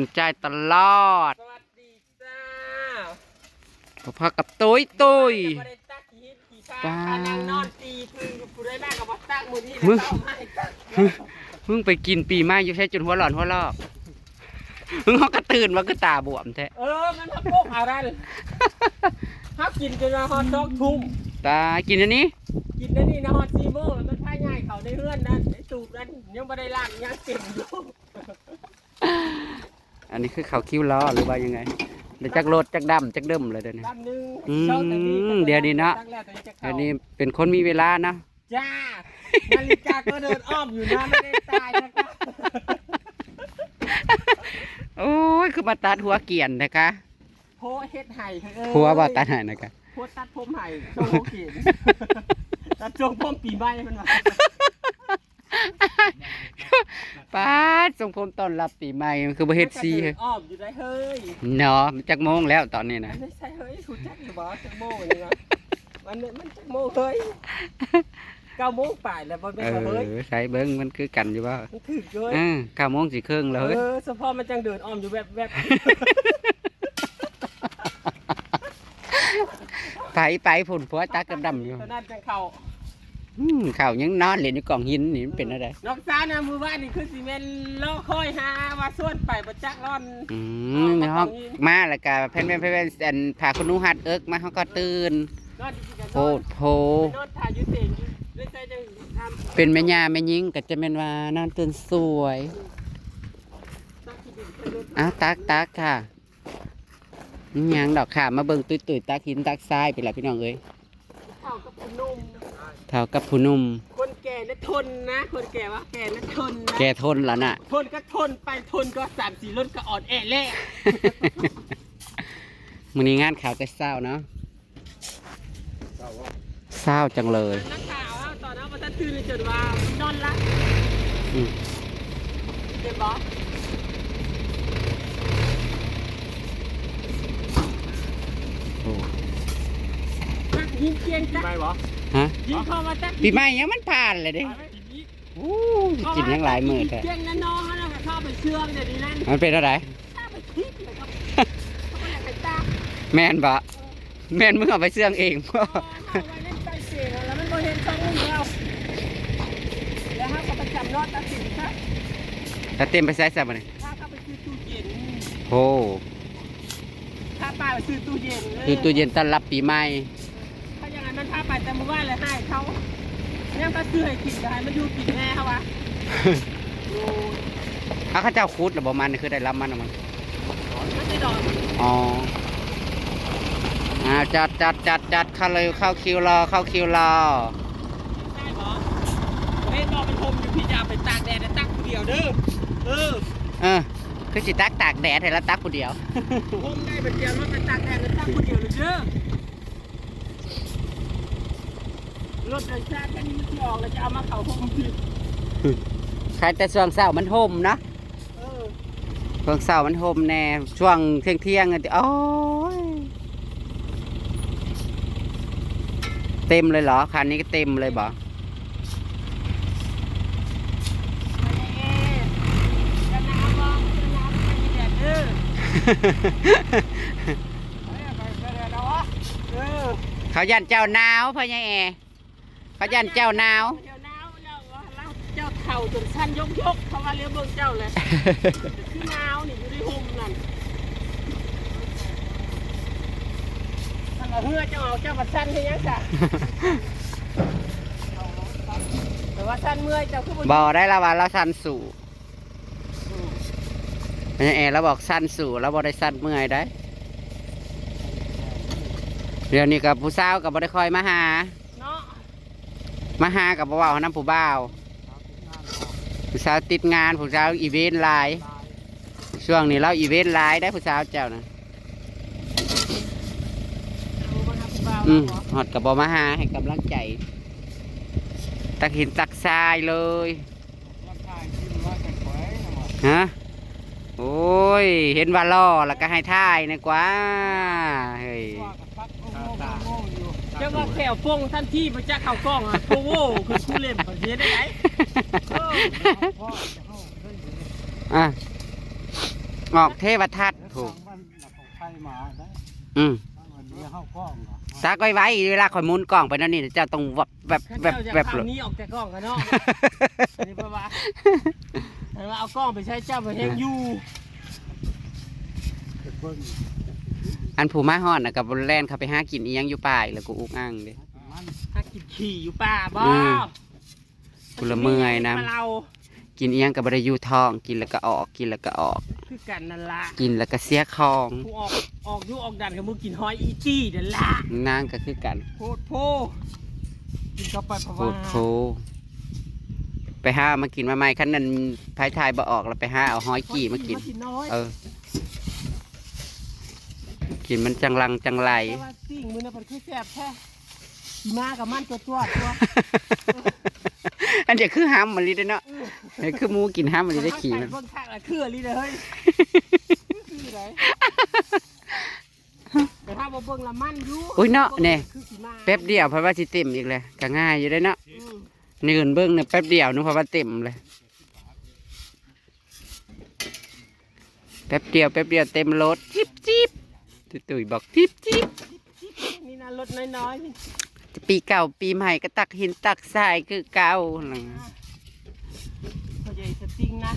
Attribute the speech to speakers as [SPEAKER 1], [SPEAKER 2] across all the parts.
[SPEAKER 1] นใจายตลอด
[SPEAKER 2] สวัสดีจ้า
[SPEAKER 1] พอพักกับตุ้ยตุ้ย
[SPEAKER 2] บ่ได้ตักขี้หินขี้ฟ้า
[SPEAKER 1] จ้า
[SPEAKER 2] พานั่งนอนตีพึ่งผู้ได้มากกับบ่ตักมื้อนี้
[SPEAKER 1] มึง
[SPEAKER 2] แล้วเอามาให้ตัก
[SPEAKER 1] เพิ่งไปกินปีใหม่อยู่ใช้จนหัวหลอนหัวลอกมึงเขากระตื่นว่าก็ตาบวมแท้
[SPEAKER 2] เออมันมาโปกอะไรถ้ากินจนมาฮอดสองทุ่ม
[SPEAKER 1] ตากินอันนี้
[SPEAKER 2] กินได้นี่นะฮอดสี่โมงแล้วมันพาย่ายเขาในเฮือนนั่นในตูบนั่นยังบ่ได้ล้างยังเต็มอยู่
[SPEAKER 1] อันนี้คือเขาคิ้วล้อหรือว่ายังไงเดี๋ยวจักรถจักดำจักเดิมเลยเดี๋ยวนี้
[SPEAKER 2] ดำหนึง
[SPEAKER 1] อืม
[SPEAKER 2] ช่องแต่นี้ก็
[SPEAKER 1] เดี๋ยวนี้เนาะ
[SPEAKER 2] ตั้งแล้วแต่จะเข้า
[SPEAKER 1] อันนี้เป็นคนมีเวลาเนาะ
[SPEAKER 2] จ้านาฬิกาก็เดินอ้อมอยู่นะไม่ได้ตายนะคะ
[SPEAKER 1] โอ้ยคือมาตัดหัวเกรียนนะคะ
[SPEAKER 2] โพเฮ็ดไห่เอ้ย
[SPEAKER 1] หัวบ่ตัดใหายนะคะ
[SPEAKER 2] โพตัดผมไห่โชว์โอเคตัดจงผมปีใหม่มันว่า
[SPEAKER 1] ป้า ดทรงผมต้อนรับปีใหม่มันคือบ่เฮ็ดซี
[SPEAKER 2] มันก็
[SPEAKER 1] เฮ้ย
[SPEAKER 2] ดินอ้อมอยู่ได้เฮ้ย
[SPEAKER 1] เนาะมันจักโมงแล้วตอนนี้นะ
[SPEAKER 2] มันไม่ใช่เฮ้ยคุณจักอยู่บ่จักโมงนี่นะมันเนี่ยมันจักโมงเฮ้ยเก้าโมงป่ายแล้วมันไม่
[SPEAKER 1] เอ
[SPEAKER 2] มาเฮ้ย
[SPEAKER 1] อใช้เบิ้งมันคือกันอยู่ว่า
[SPEAKER 2] มันถึกเลย
[SPEAKER 1] เออเก้าโมงสี่ครึ่งแล้วเฮ้ย
[SPEAKER 2] เออเฉพาะมันจังเดินอ้อมอยู่แบบแบบ
[SPEAKER 1] ไปไปผุนผัวตากระดำอยู่
[SPEAKER 2] ตอนนั้นจังเข้า
[SPEAKER 1] อืมข่าวยังนอนเล่นอยู่กล่องหินนี่มันเป็นอะไร
[SPEAKER 2] นอกจากนะมือว่านนี่คือสิเมนรอคอยหาว่าส่วนไปประจักษ์ร่อน
[SPEAKER 1] อืมในห้องมาแล้วก็เพ่นเพ่นเพ่นเพ่นอันพาคุณหนูหัดเอิกมาเขาก็ตื่น
[SPEAKER 2] นอนจริงๆก็
[SPEAKER 1] โพ
[SPEAKER 2] นอน
[SPEAKER 1] ดโพ
[SPEAKER 2] ไปนอนถ่ายอยูเต็นอยู่ด้วยใจจังทำ
[SPEAKER 1] เป็นแม่ย่าแม่ยิงก็จะเป็นว่านอนตื่นสวย
[SPEAKER 2] ตักขี้ดินไปรถ
[SPEAKER 1] อ้าวตักตักค่ะนี่ยังดอกค่ะ มาเบิ่งตุยตุยๆตักหินตักทรายไปละพี่น้องเอ้ย
[SPEAKER 2] เท่ากับผู้หนุ่ม
[SPEAKER 1] เท่ากับผู้หนุ่ม
[SPEAKER 2] คนแก่และทนนะ คนแก่ว่าแก่และทนนะ
[SPEAKER 1] แกทนแล้วน่ะ
[SPEAKER 2] ทนก็ทนไปทนก็สามสี่รถก็อ่อนแอแล่
[SPEAKER 1] มื้อนี้งานข่าวแต่เศร้าเนาะเศร้าจังเลย
[SPEAKER 2] นักข่าวอะตอนนั้นมาตื่นจนว่านอนละ
[SPEAKER 1] อืม
[SPEAKER 2] เจ็บบ่
[SPEAKER 1] โอ้
[SPEAKER 2] ตักยิงเกียงตัก
[SPEAKER 3] ไม่บอ
[SPEAKER 1] ฮะ
[SPEAKER 2] ยิงเข้ามาตัก
[SPEAKER 1] ปีใหม่ยังมันผ่านเลยเด้อู้กินยังหลายมื้อแท้
[SPEAKER 2] เกียงนั่นน้องเขาน่ะเข้าไปเชื่องเดี๋ยวนี้นั่น
[SPEAKER 1] มันเป็นอะไร
[SPEAKER 2] เข้าไปทิพย์เลยครับเขาก็อยากไปตาก
[SPEAKER 1] แม่นบะแม่นมึงเอาไปเสื่องเองบ่
[SPEAKER 2] เอาไว้เล่นใจเสียงแล้วมันก็เห็นช่องมึงแล้วแล้วเขาก็ไปจับนอดตัดสินครับ
[SPEAKER 1] ถ้าเต็มไปใส่ซะบ่นี่
[SPEAKER 2] ถ้าเข้าไปซื้อตู้เย็น
[SPEAKER 1] โอ้
[SPEAKER 2] ถ้าป้าไปซื้อตู้เย็นเลย
[SPEAKER 1] คือตู้เย็นต้อนรับปีใหม่
[SPEAKER 2] พาไปแต่เมื่อวานเลยให้เขาเนี่ยก็ซื้อให้กินได้มันอยู่กินแน่เขาวะโอ้ย
[SPEAKER 1] เอาเขาเจ้าคูดแล้วบ่มันนี่คือได้รับมันเอามัน
[SPEAKER 2] มันจะดอน
[SPEAKER 1] อ๋ออ่าจัดจัดจัดจัดเข้าเลยเข้าคิวรอเข้าคิวรอ
[SPEAKER 2] ได้หรอเฮ้ยบอกมันทมอยู่พี่จะเอาไปตากแดดแล้วตักคนเดียวเด้อเออ
[SPEAKER 1] เออคือสิตักตากแดดให้แล้วตักผู้เดียว
[SPEAKER 2] ทมได้เป็นเดียวรถไปตากแดดแล้วตักคนเดียวเลยเด้อ รถโดยสารแค่นี้มันจะออกแล้วจะเอามาเข่าห้องพี่
[SPEAKER 1] ใครแต่ช่วงเช้ามันห่มเนาะ
[SPEAKER 2] เออ
[SPEAKER 1] ช่วงเช้ามันห่มแน่ช่วงเที่ยงเที่ยงๆอะโอ้ยเต็มเลยเหรอคันนี้ก็เต็มเลยบ่
[SPEAKER 2] ไปเอ๊ะจะน้ำบ้องจะน้ำไปแดดเด้อไปไปไปแดดแล้ววะเออ
[SPEAKER 1] เขายันเจ้าหนาวพ่อใหญ่แอ เขายันเจ้าหนาว
[SPEAKER 2] เดี๋ยวหนาวแล้วเราเจ้าเข่าจนสั้นยกยกๆเขาว่าเลี้ยวเบิ่งเจ้าเลย คือหนาวนี่อยู่ในห่มนั่นถ้าเราเฮือเจ้าเอาเจ้าบัดสั้นให้ยังจ้ะ แต่ว่าสั้นเมื่อยเจ้าคือ
[SPEAKER 1] บอกได้แล้วว่าเราสั้นสู่พ่อใหญ่แอเราบอกสั้นสู่เราบอกได้สั้นเมื่อยได้ เดี๋ยวนี้กับผู้สาวกับบ่ได้คอยมาหา
[SPEAKER 2] เนาะ
[SPEAKER 1] มาหากับบ่เว้าน้ำผู้บ่าวผู้สาวติดงานผู้สาวอีเวนต์หลาย ช่วงนี้เราอีเวนต์หลายได้ผู้สาวเจ้านะ
[SPEAKER 2] เอามาทำเบา
[SPEAKER 1] อืม
[SPEAKER 2] เหรอ
[SPEAKER 1] ฮอดกับบ่มาหาให้กำลังใจ ตักหินตักทรายเลย
[SPEAKER 3] ร่างกายที่มันว่าจะแขวงนะหมอ
[SPEAKER 1] ฮะโอ้ย เห็นว่าล่อแล้วก็ให้ท่ายนะกว่าเฮ้ย
[SPEAKER 2] จ้าว่าแขวฟงท่านที่พระเจ้าเข่ากล้องอะโอ้โหคือคู่เล่นเขาเสียได้ไหมอะ
[SPEAKER 3] อ
[SPEAKER 1] อกเทวทัศน์ถูก
[SPEAKER 3] อืมฟังวันนี้เข้าก้องเหรอ
[SPEAKER 1] ซักไว้ไว้เวลาข่อยมุนกล่องไปนั่นนี่เจ้าต้องแบบแบบแบบแบบ
[SPEAKER 2] ข่าวนี้ออกจากกล้องกันเนาะอันนี้เพราะว่าเอากล้องไปใช้เจ้าไปแห้งยู
[SPEAKER 3] เก็บเบิ้ง
[SPEAKER 1] อันผูมาห่อนนะกับบนแลนเขาไปหากินอีหยังอยู่ป่าอีกแล้วกูอุกอ้างเด้
[SPEAKER 3] มัน
[SPEAKER 2] ถ้ากินขี่อยู่ป่าบ่
[SPEAKER 1] อืมกูละเมื่อยนะ
[SPEAKER 2] เรา
[SPEAKER 1] กินอีหยังกับบริยูท้อง กินแล้วก็ออก กินแล้วก็ออก
[SPEAKER 2] คือกันนั่นละ
[SPEAKER 1] กินแล้วก็เสียของ
[SPEAKER 2] กูออกออกอยุออกดันกับมึงกินหอยอีจี้เดี๋ยวละ
[SPEAKER 1] นางก็คือกัน
[SPEAKER 2] โพดโพกินเข้าไปเพราะ
[SPEAKER 1] โค
[SPEAKER 2] ว่า
[SPEAKER 1] ตรโคไปหามากินมาใหม่คันนั้นภายทายบ่ออกแล้วไปหาเอาหอยกี่มากิน
[SPEAKER 2] กินน้อย
[SPEAKER 1] เออ กินมันจังลังจังไร
[SPEAKER 2] แต่ว่าสิ่งมือน่ะมันคือแซ่บแท้ขี่มากับมันตัวตัวตัว
[SPEAKER 1] อันเดียวคือห้ามมันลีได้อเนาะเดี๋ยวคือหมูกินห้ามมันลีได้ขี่
[SPEAKER 2] มั
[SPEAKER 1] มันน
[SPEAKER 2] เบิ่งข้างละคืออะไรเลยเฮ้ยคือไรแต่ถ้าบ่เบิ่งละมันอยู่
[SPEAKER 1] อุ้ยเนาะเนี่ย
[SPEAKER 2] คือขี่มา
[SPEAKER 1] แป๊บเดียวเพราะว่าสิเต็มอีกเลยก็ง่ายอยู่ได้อเนาะ
[SPEAKER 2] อืม
[SPEAKER 1] นี่เงินเบิ้งเนี่ยแป๊บเดียวนึกเพราะว่าเต็มเลยแป๊บเดียวแป๊บเดียวเต็มรถจิบจิบ ตุ๋ยๆบอกจิบจิบ
[SPEAKER 2] นี่นะรถน้อยๆนี่
[SPEAKER 1] ปีเก่าปีใหม่ก็ตักหินตักทรายคือเก่าอะไร
[SPEAKER 2] เขาใหญ่สติงนะ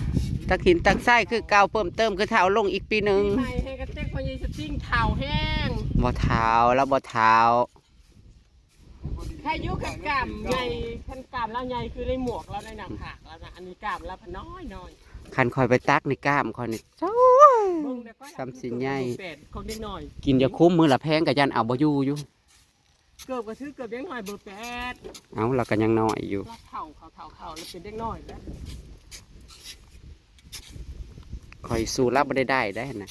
[SPEAKER 1] ตักหินตักทรายคือเก่าเพิ่มเติมคือเท้าลงอีกปีหนึ่ง
[SPEAKER 2] ปีใหม่ให้กระเต็กเขาใหญ่สติงเข่าแห้ง
[SPEAKER 1] บ่เท้าแล้วบ่เท้า
[SPEAKER 2] แค่ยุคกับกล้ามใหญ่ขันกล้ามแล้วใหญ่คือในหมวกแล้วในหนังผากแล้วนะอันนี้กล้ามแล้วพน้อยน้อย
[SPEAKER 1] คันคอยไปตักในกล้ามคอยนี่เจ้า
[SPEAKER 2] เบิ่งเดี๋ยวก็
[SPEAKER 1] ซ้ำสิใหญ่
[SPEAKER 2] เป็ดคนเด็กหน่อย
[SPEAKER 1] กินอย่าคุ้มมือละแพงกับยันเอาบ่อยู่อยู่
[SPEAKER 2] เกือบกระทือเกือบเด็กหน่อยเบอร์แปด
[SPEAKER 1] เอาเราก็ยังน้อยอยู่
[SPEAKER 2] แล้วเข่าเข่าเข่าเข่าแล้วเป็นเด็กหน่อยแล้ว
[SPEAKER 1] คอยสู้รับบ่ได้ได้ได้นะ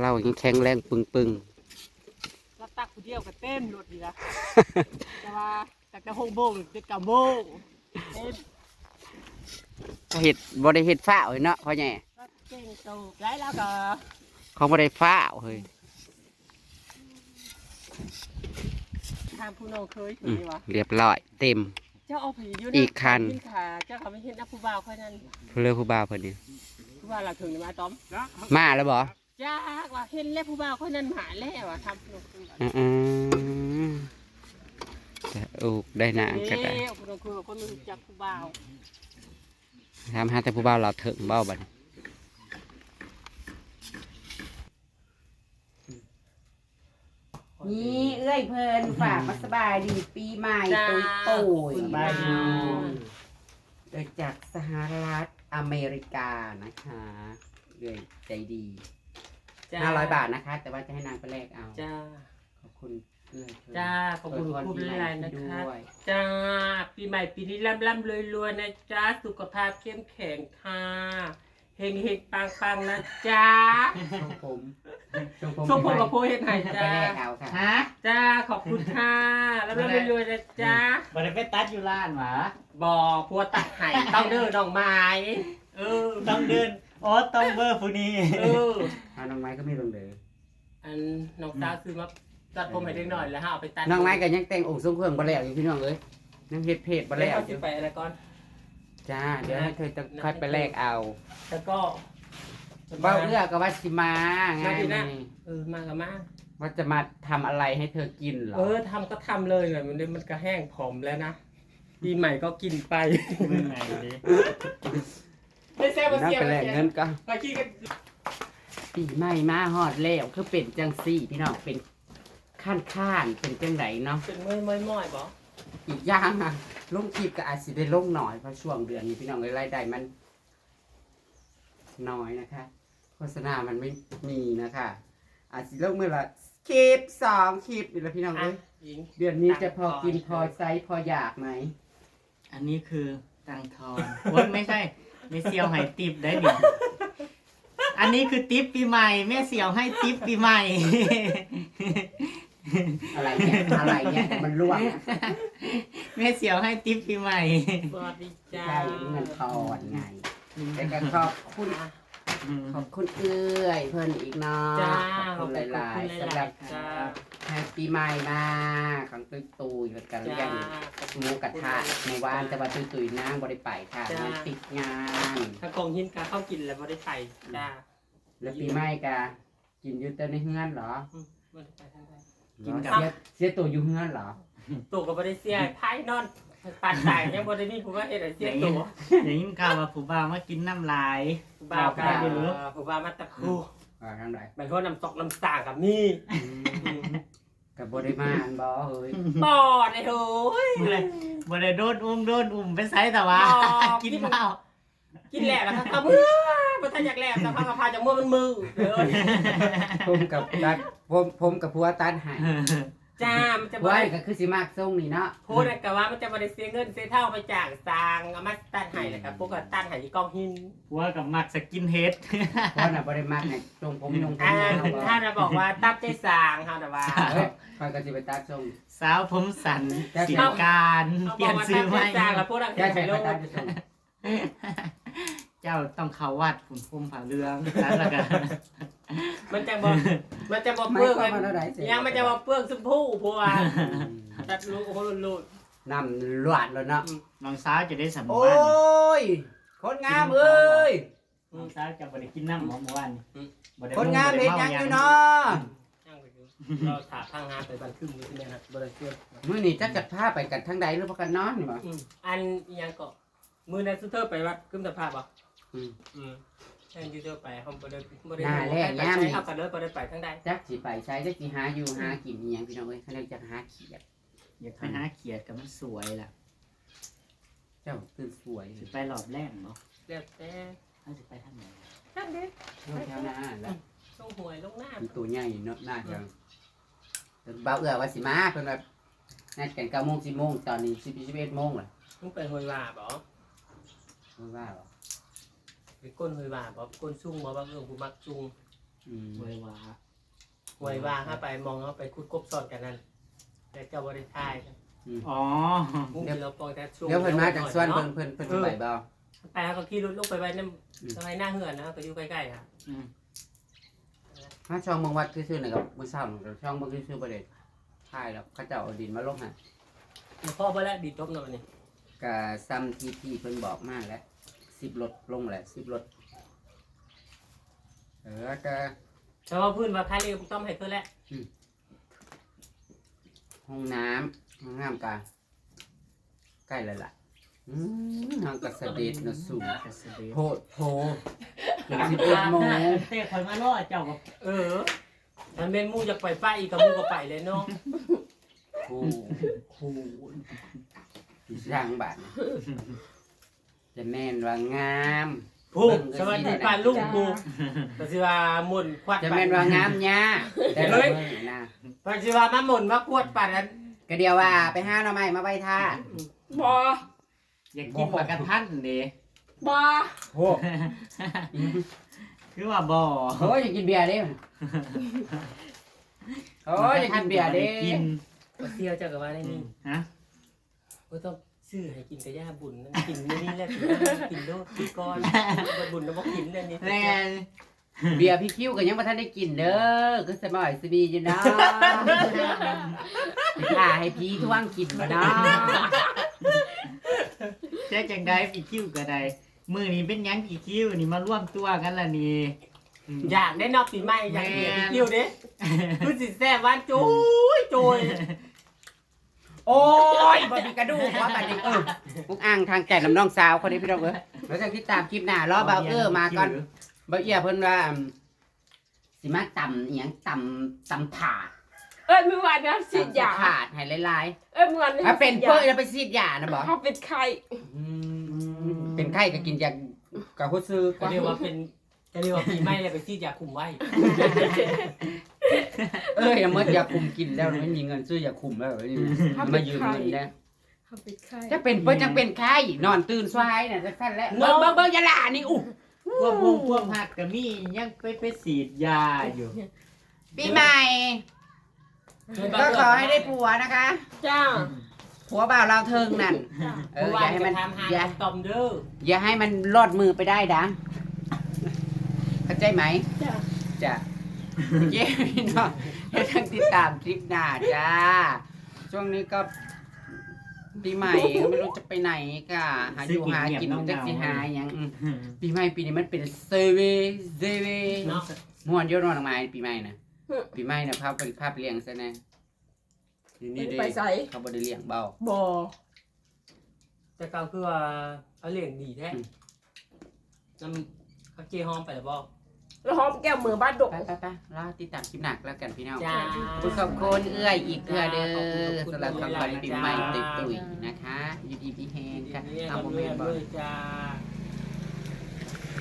[SPEAKER 1] เรายังแข็งแรงปึงปึง
[SPEAKER 2] แล้วตักผู้เดียวก็เต็มรถดีละแต่ว่าแต่กระหงโบงเด็กกำโบงเต็ม
[SPEAKER 1] ๆบ่ เฮ็ดบ่ได้เฮ็ดฟ้าวเนาะพ่อใหญ่
[SPEAKER 2] แล้วเก่งโตได้แล้วก็
[SPEAKER 1] เขาบ่ได้ฟ้าวเฮ้ย
[SPEAKER 2] ทางผู้น้องเคย
[SPEAKER 1] อื
[SPEAKER 2] ถื
[SPEAKER 1] ม
[SPEAKER 2] อวะ
[SPEAKER 1] เรียบร้อย เต็ม
[SPEAKER 2] เจ้าเอาผีอยู่
[SPEAKER 1] อีกคัน
[SPEAKER 2] ขึ้ขาเจ้าเขาไม่เห็นนักผู้บ่าวค่อยนั้น
[SPEAKER 1] เรือผู้บ่าวเพิ่นนี่
[SPEAKER 2] ผู้บ่าวหลักถึงนี่มาต้อม
[SPEAKER 3] นะ
[SPEAKER 1] มาแล้วบ่
[SPEAKER 2] จ้าว่าเห็นแล้วผู้บ่าวค่อยนั้นหาแล้วอะทำผู้น้องคุยกัน
[SPEAKER 1] อือๆแต่โอ้ได้นางก็ได้
[SPEAKER 2] เอ๊ะผู้น้องคุยกับคนไม่รู้จักผู้บ่าว
[SPEAKER 1] ทำหาแต่ผู้บ่าวเราถึงเบ้าบัดนี้นี่เอ้ยเพิ่นฝากมาสบายดีปีใหม่
[SPEAKER 2] จ้า
[SPEAKER 1] ตุยตุย
[SPEAKER 2] สบายดี
[SPEAKER 1] โดยจากสหรัฐอเมริกานะคะเอ้ยใจดี
[SPEAKER 2] จ้
[SPEAKER 1] ห้าร้อยบาทนะคะ แต่ว่าจะให้นางไปแลกเอา
[SPEAKER 2] จ้า
[SPEAKER 1] ขอบคุณเอ้ยเพิ่น
[SPEAKER 2] จ้าขอบคุณ
[SPEAKER 1] อวยพร
[SPEAKER 2] คุณ
[SPEAKER 1] ปีใหม่
[SPEAKER 2] หลายๆนะคะ
[SPEAKER 1] ด้วย
[SPEAKER 2] จ้า ปีใหม่ปีนี้ร่ำร่ำรวยรวยๆนะจ้า สุขภาพเข้มแข็งค่ะเฮงเฮงปังปังๆนะจ้า
[SPEAKER 1] ทรงผม
[SPEAKER 2] ชมผมกับโพเฮ็ดให้
[SPEAKER 1] ไป
[SPEAKER 2] จ้า
[SPEAKER 1] แลกเอาค่ะ
[SPEAKER 4] ฮะ
[SPEAKER 2] จ้าขอบคุณค่ะร่ำร่ำรวยๆนะจ้า
[SPEAKER 4] บ่ได้ไปตัดอยู่ร้านหมา
[SPEAKER 2] บอพัวตัดไห่ต้องเด้อน้องไม้เออ
[SPEAKER 4] ต้องเดินโอ้ต้องเบอร์ผู้นี้
[SPEAKER 2] เออ
[SPEAKER 1] เอาน้องไม้ก็ไม่ลงเลย
[SPEAKER 2] อันน้องสาวซื้อมา ตัดผมให้เด็กหน่อยแล้วฮะเอาไปตัด
[SPEAKER 1] น้องไม้ก็ยังแต่งองค์ทรงเครื่องบ่แล้วอยู่พี่น้องเอ้ยยังเฮ็ดเพจบ่
[SPEAKER 2] แล้
[SPEAKER 1] แล้วว
[SPEAKER 2] เอา
[SPEAKER 1] อ
[SPEAKER 2] สิ
[SPEAKER 1] ยู่
[SPEAKER 2] ไปอะไรก่อน
[SPEAKER 1] จ้าเดี๋ยวให้เธอจะค่อยไปแลกเอา
[SPEAKER 2] แล้วก็
[SPEAKER 1] เบ้าเอื้อก็ว่าสิมาไง
[SPEAKER 2] มาสินะ
[SPEAKER 1] นี่
[SPEAKER 2] เออมากับมา
[SPEAKER 1] ว่าจะมาทำอะไรให้เธอกินเหรอ
[SPEAKER 2] เออทำก็ทำเลยเลยมันมันก็แห้งผอมแล้วนะปีใหม่ก็กินไป
[SPEAKER 4] มึงไงดิ
[SPEAKER 2] ไม่แซ่บมา
[SPEAKER 1] นั่ง
[SPEAKER 2] เสีย
[SPEAKER 1] ไปแลกเงินก็
[SPEAKER 2] ไปขี้กัน
[SPEAKER 1] ปีใหม่มาฮอดแล้วคือเป็นจังซี่พี่น้องเป็น ขั้นข้านๆเป็นจังไดเนาะ
[SPEAKER 2] เป็นม้อยม้อยม้อยบอ
[SPEAKER 1] อีกอย่างอะลงคลิปก็อาจสิได้ลงหน่อยเพราะช่วงเดือนนี้พี่น้องเอ้ยรายได้มัน น้อยนะคะ โฆษณามันไม่มีนะคะอาจสิลงมือละคลิปสองคลิปนี่แหละพี่น้อง
[SPEAKER 2] อะ
[SPEAKER 1] เอ้ย
[SPEAKER 2] หญิง
[SPEAKER 1] เดือนนี้จะพอกินพอใช้พออยากไหม
[SPEAKER 4] อันนี้คือตังทอนโอ้ยไม่ใช่ไม่เซียวให้ติปได้ดิอันนี้คือติปปีใหม่แม่เซียวให้ติปปีใหม่
[SPEAKER 1] อะไรเนี่ยอะไรเนี่ยมันร่วงอะ
[SPEAKER 4] แม่เซียวให้ติปปีใหม่
[SPEAKER 2] สวัสดีจ้า
[SPEAKER 1] ใช่เงินทอนไงแต่ก็ขอบคุณขอบคุณเอื้อยเพิ่นอีกเนาะ
[SPEAKER 2] จ้า
[SPEAKER 1] ขอบคุณหลายๆสำหรับ
[SPEAKER 2] จ้า
[SPEAKER 1] แฮปปี้ใหม่มาของตุ้ยตุยกับกันเลี้ยงหมูกระทะในวานแต่ว่าตุ้ยตุยนางบริไปค่ะ
[SPEAKER 2] จ้า
[SPEAKER 1] มันติดงาน
[SPEAKER 2] ถ้ากองหินกาเข้ากินแล้วไม่ได้ใส่จ้า
[SPEAKER 1] แล้วปีใหม่กะกินอยู่แต่ในเฮือนเหรอ
[SPEAKER 2] อืมบ่ได้ไปทางใด
[SPEAKER 1] เหรอเสียเสียตัวอยู่เฮือนเหรอ
[SPEAKER 2] ตัวก็บ่ได้เสียไพ่นอนปานตายยังบ่ได้มีผู้ว่าเฮ็ดให้เสียตัว
[SPEAKER 4] อย่างนี้ข่าวว่าผู้บ่าวมากินน้ำลาย
[SPEAKER 2] ผู้บ่าวก็
[SPEAKER 4] บ่าวก็ได้
[SPEAKER 2] ผู้บ่าวมาตะครู
[SPEAKER 1] อ่าทางใด
[SPEAKER 2] บางคนน้ำตกน้ำสางกับมี
[SPEAKER 1] กับบริมาอันบ่เฮ้ย
[SPEAKER 2] ปอดไอ้โหย
[SPEAKER 4] บ่ได้บ่ได้โดนอุ้มโดนอุ้มไปไสแต่ว่า
[SPEAKER 2] อ๋อ
[SPEAKER 4] กินข้าว
[SPEAKER 2] กินแหลกแล้วก็มือ บ่ทันอยากแหลกแต่พักกับพาจากมือมันมือเลย
[SPEAKER 1] ผมกับตัดผมผมกับผัวตัดใหาย
[SPEAKER 2] จ้ามันจะ
[SPEAKER 1] ผัว
[SPEAKER 2] บ่ได้
[SPEAKER 1] นี่ก็คือสิมากทรงนี่เนาะ
[SPEAKER 2] พูดแต่ว่ามันจะบ่ได้เสียเงินเสียเท่าไปจ้างสร้างเอามาตัดให้เลยครับพวกก็ตัดให้ที่กองหิน
[SPEAKER 4] ผัวกับมักสกินเฮด
[SPEAKER 1] เพราะน่ะบริมาให้ทรงผมทรงผม
[SPEAKER 2] อ่ายา
[SPEAKER 1] วบ่
[SPEAKER 2] ถ้าเราบอกว่าตับใจสร้างเฮาน่ะว่า
[SPEAKER 1] เฮ้ยคอยก็สิไปตัดทรง
[SPEAKER 4] สาวผมสันสินการ
[SPEAKER 2] เขา
[SPEAKER 4] เป
[SPEAKER 2] บ
[SPEAKER 4] ลี่
[SPEAKER 2] อยก
[SPEAKER 4] น
[SPEAKER 2] ว่า
[SPEAKER 4] ซื้
[SPEAKER 2] ตั
[SPEAKER 4] อบใหม่
[SPEAKER 2] ใจสร้างแล้วพวกเรา
[SPEAKER 1] แค่
[SPEAKER 2] จะ
[SPEAKER 1] ใช้
[SPEAKER 2] ไป
[SPEAKER 1] ไป
[SPEAKER 2] ลง
[SPEAKER 1] ตัดทรง
[SPEAKER 4] เจ้าต้องเข้าวัดผมพุ่มผ่าเรื่องแล้วก็
[SPEAKER 2] มันจะบ่มันจะบ่
[SPEAKER 1] ไม่
[SPEAKER 2] เปื้อน
[SPEAKER 1] เข้ามาเท่าไหร่เสร็จ
[SPEAKER 2] ยังมันจะบ่เปื้อนชมพู่พวกตัดลูกโอ้โหลูก
[SPEAKER 1] น้ำหวานแล้วเนาะ
[SPEAKER 4] น้องสาวจะได้สำ
[SPEAKER 1] โอ้
[SPEAKER 4] วาน
[SPEAKER 1] ย คนงามเอ้ย
[SPEAKER 4] น้องสาวจะบ่ได้กินน้ำหมอเมื่อวานบ่ได้
[SPEAKER 1] คนงามเห็นยังอยู่เนาะ
[SPEAKER 2] นั่งไปดูเราถาทางงานไปบันทึกอยู่ที่นี่นะบริเวณ
[SPEAKER 1] มื้อนี้จักจัดผ้าไปกันทางใดหรือพากันนอนนี่บ่
[SPEAKER 2] อันอิหยังก็มือในสุเทอร์ไปวัดกึมตะภาพบ่
[SPEAKER 1] อืม
[SPEAKER 2] อืมแทนยูเทอร์ไปเขาบ่ได้บ่ได้
[SPEAKER 1] หน้าแรก
[SPEAKER 2] ไป
[SPEAKER 1] ย่าม
[SPEAKER 2] ใช้
[SPEAKER 1] นี่
[SPEAKER 2] เอากันเลยบ่ได้ไปทางใด
[SPEAKER 1] จักสิไปใช้จักสิหาอยู่หากินอีหยังพี่น้องเอ้ยเขาเรียกจักหาเขียด
[SPEAKER 4] อยากไปหาเขียดกับมันสวยล่ะ
[SPEAKER 1] เจ้าตื่นสวย
[SPEAKER 4] สิไปรอบแรกเนาะ
[SPEAKER 2] เรียบแต่
[SPEAKER 4] เฮาสิไปทางไหน
[SPEAKER 2] ทางเด้
[SPEAKER 1] ลงแถวหน้าแล้ว
[SPEAKER 2] ลงหวยลงหน้า
[SPEAKER 1] มีตัวใหญ่เนาะน่าจะเบาเอื้อว่าสิมาเพิ่นว่านัดกัน9โมง10โมงตอนนี้10 11โมงล่ะ
[SPEAKER 2] มึงไปหวยว่าบ่
[SPEAKER 1] เพิ่นว่าบ่
[SPEAKER 2] ไปก้นหวยว่าบ่ก้นซุ่งบ่บ่เอื้อผู้มักซุ่ง
[SPEAKER 1] อืม
[SPEAKER 4] สวยว่า
[SPEAKER 2] หวยว่าถ้าไปมองเขาไปคุดกบซ้อนกันนั่นแต่เจ้าบ่ได้ทายกัน
[SPEAKER 4] อ๋อ
[SPEAKER 2] มุ้งที่เราปองแต่ช่วง
[SPEAKER 1] เดี๋ยวเพิ่นมาจากสวน
[SPEAKER 2] เนาะ
[SPEAKER 1] เพิ่นเพิ่นเพิ่นไปเบา
[SPEAKER 2] ไปแล้วก็ขี่รถลงไปไว้นั่น
[SPEAKER 1] อืม
[SPEAKER 2] สมัยหน้าเหือนนะก็อยู่ใกล้ๆอะ
[SPEAKER 4] อืม
[SPEAKER 1] ถ้าช่องเมืองวัดซื่อๆนะครับมื้อเช้านี่ช่องเมืองซื่อๆบ่ได้ถ่ายแล้วเขาเจ้าเอาดินมาลงให้
[SPEAKER 2] พ่อไปแล้วดีตบหน่อยนี่
[SPEAKER 1] ก็ซ้ำที่ที่เพิ่นบอกมาแล้ว 10รถลงแหละ10รถเออก็
[SPEAKER 2] แต่ว่าพื้นว่าคาเรียกต้อมให้เพื่อแล้ว
[SPEAKER 1] ห้องน้ำห้องน้ำกาใกล้แล้วล่ะอืมห้องกระเด็ดเนาะสูง
[SPEAKER 4] กระสเดีย
[SPEAKER 1] โพดโพถึงสิบเอ็ดโมง
[SPEAKER 4] เต้คอยมาล่อเจ้ากับ
[SPEAKER 2] เออมันเป็นหมู่จะไปป้าอีกกับหมู่ก็ไปเลยเนาะ
[SPEAKER 1] โอ้โหสิสร้างบ้าน จะแม่นว่างาม
[SPEAKER 2] ผู้สวัสดีป้าลุงผู้ก็สิว่าหมุนควัด
[SPEAKER 1] จะ
[SPEAKER 2] ไป
[SPEAKER 1] แม่นว่างามย่าแต่ละมื้อนะ
[SPEAKER 2] ก็สิว่ามาหมุนมาควดปัดนั้น
[SPEAKER 1] ก็เดียวว่าไปหาหน่อไม้มาไว้ท่า
[SPEAKER 5] บอ
[SPEAKER 4] อยากกินปลากระทันเด้
[SPEAKER 5] บอ
[SPEAKER 1] โอ้
[SPEAKER 4] คือว่าบ่
[SPEAKER 1] โหอยากกินเบียร์เด้โอ้ยอยากกินเบียร์เด้
[SPEAKER 4] กิน
[SPEAKER 2] ก็เที่ยวเจ้าก็ว่าได้นี่
[SPEAKER 4] ฮะ
[SPEAKER 2] ก็ต้อง ซื้อให้กินกระย่าบุญนั่นกินนี่นี่แหละกินโลดกินก้อนบุญแล้วบ่กินเลยนี่
[SPEAKER 4] แม่
[SPEAKER 1] เบียร์พี่คิวก็ยังบ่ทันได้กินเด้อคือสมอยสบีอยู่เนาะสิพาให้พี่ทวงกินบ่เนาะ
[SPEAKER 4] แจ๊จังได้พี่คิวก็ได้มือนี้เป็นหยังพี่คิวนี่มาร่วมตัวกันละนี่อืม
[SPEAKER 2] อยากได้นอกปีใหม่อยากเห็น
[SPEAKER 4] แม่น
[SPEAKER 2] คิวเด้คือสิแซ่บหวานจุ้ยจุ้ย
[SPEAKER 1] โอ้ยบ่มีกระดูกว่าบัดนี้เออมุกอ่างทางแก่น้ำน้องสาวคนนี้พี่น้องเอ้ยแล้วจะติดตามคลิปหน้ารอเบาเออมาก่อนบ่เอียเพิ่นว่าอืมสิมาตำอีหยังตำตำถาด
[SPEAKER 5] เอ้ยเมื่อวานนะฉีดยา
[SPEAKER 1] ถาดให้หลาย
[SPEAKER 5] เอ้ยเมื่อวาน
[SPEAKER 1] ๆถ้าเป็นเปิ้ลแล้วไปฉีดยานะบ่
[SPEAKER 5] เขาเป็นไข้
[SPEAKER 1] เป็นไข้ก็กินยากับผู้ซื้อ
[SPEAKER 2] ก็เรียกว่าเป็นก็เรียกว่าปีใหม่เลยไปซีดยาคุมไว้
[SPEAKER 1] เอ้ยยังมดยาคุมกินแล้วไม่มีเงินซื้อยาคุมแล้วนี่มายืมเงินได้
[SPEAKER 5] เขาเป็นไข้
[SPEAKER 1] จะเป็นเปิ้ลจังเป็นไข้นอนตื่นสายน่ะจะสั่นแล้วเบิ่งเบิ่งเบิ่งยาลานี่อู้
[SPEAKER 4] พวกวงพวกหักก็มียังไปไปสีดยาอยู่
[SPEAKER 1] ปีใหม่ ก็ขอให้ได้ผัวนะคะ
[SPEAKER 5] จ้า
[SPEAKER 1] ผัวบ่าวเราวเทิงนั่น
[SPEAKER 5] จ้า
[SPEAKER 1] เอ
[SPEAKER 2] เมื่
[SPEAKER 1] อ
[SPEAKER 2] อ
[SPEAKER 1] อ
[SPEAKER 2] วา
[SPEAKER 1] ย่านให้
[SPEAKER 2] จะ
[SPEAKER 1] มัน
[SPEAKER 2] ทำหา
[SPEAKER 1] อย่า
[SPEAKER 2] ตอมเด้อ
[SPEAKER 1] อย่าให้มันรอดมือไปได้ดังเข้าใจไหม
[SPEAKER 5] จ้า
[SPEAKER 1] จ้ะ เย้พี่น้องให้ทั้งติดตามคลิปหน้าจ้า ช่วงนี้ก็ปีใหม่ก็ไม่รู้จะไปไหนค่ะหาอยู่หากินจักสิหาหยังอืมปีใหม่ปีนี้มันเป็นเซเวเซเว
[SPEAKER 2] เนาะ
[SPEAKER 1] ม่วนเยอะนอนออกมาปีใหม่นะปีใหม่นะภาพภาพเลี้ยงซะนะนี่นี่เด้
[SPEAKER 5] ไปใส่
[SPEAKER 1] เขาบ่ได้เลี้ยงเบา
[SPEAKER 5] บอ
[SPEAKER 2] แต่เก่าคือว่าเขาเลี้ยงดีแท้
[SPEAKER 1] อืม
[SPEAKER 2] น้ำเขาเจหอมไปแล้วบอก
[SPEAKER 5] แล้วหอมแก้มมือบ้านดก
[SPEAKER 1] ไปไปไปรอติดตามคลิปหนักแล้วกันพี่น้อง
[SPEAKER 2] จ้า
[SPEAKER 1] ขอบคุณขอบคุณเอื้อยอีกเอื้อเด้
[SPEAKER 2] ขอบคุณ
[SPEAKER 1] อ
[SPEAKER 2] ขอบคุณ
[SPEAKER 1] สำหรับคำขวัญปีใหม่
[SPEAKER 2] จ้า
[SPEAKER 1] ตุยๆนะคะอยูดีพี่แฮงค่ะ
[SPEAKER 2] เอา
[SPEAKER 1] เอา
[SPEAKER 2] โม
[SPEAKER 1] โม
[SPEAKER 2] เม
[SPEAKER 1] เม
[SPEAKER 2] น
[SPEAKER 1] นต์
[SPEAKER 2] ต์
[SPEAKER 1] บ่
[SPEAKER 2] เลยจ้า